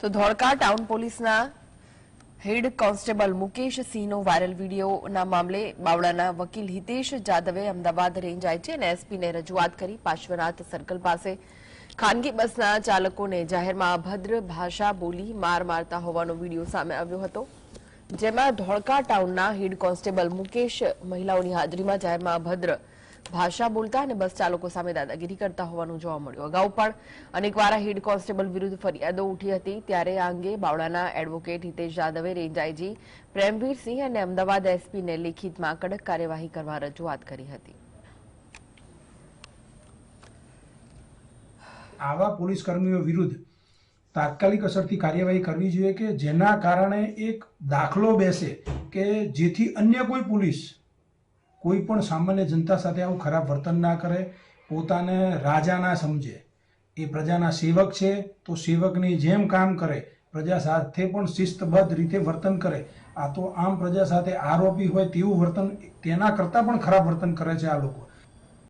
તો ધોળકા ટાઉન પોલીસના head constable Mukesh સિંહનો વાયરલ વિડીયોના મામલે બાવળાના વકીલ હિતેશ જાદવે અમદાવાદ રેન્જ આઈટી અને એસપીને રજૂઆત કરી પાર્શ્વનાથ સર્કલ પાસે. ખાનગી બસના ચાલકોને જાહેરમાં અભદ્ર ભાષા બોલી માર મારતા હોવાનો વીડિયો સામે આવ્યો હતો, જેમાં ધોળકા ટાઉનના હેડ કોન્સ્ટેબલ મુકેશ મહિલાઓની હાજરીમાં જાહેરમાં અભદ્ર ભાષા બોલતા અને બસ ચાલકો સામે દાદાગીરી કરતા હોવાનું જોવા મળ્યું. અગાઉ પણ અનેકવાર હેડ કોન્સ્ટેબલ વિરુદ્ધ ફરિયાદો ઉઠી હતી, ત્યારે આ અંગે બાવળાના એડવોકેટ હિતેશ જાદવે રેન્જ આઈજી પ્રેમવીરસિંહ અને અમદાવાદ એસપીને લેખિતમાં કડક કાર્યવાહી કરવા રજૂઆત કરી હતી. આવા પોલીસ કર્મીઓ વિરુદ્ધ તાત્કાલિક અસરથી કાર્યવાહી કરવી જોઈએ કે જેના કારણે એક દાખલો બેસે કે જેથી અન્ય કોઈ પોલીસ કોઈ પણ સામાન્ય જનતા સાથે આવું ખરાબ વર્તન ના કરે, પોતાને રાજા ના સમજે. એ પ્રજાના સેવક છે, તો સેવકની જેમ કામ કરે, પ્રજા સાથે પણ શિસ્તબદ્ધ રીતે વર્તન કરે. આ તો આમ પ્રજા સાથે આરોપી હોય તેવું વર્તન તેના કરતાં પણ ખરાબ વર્તન કરે છે આ લોકો.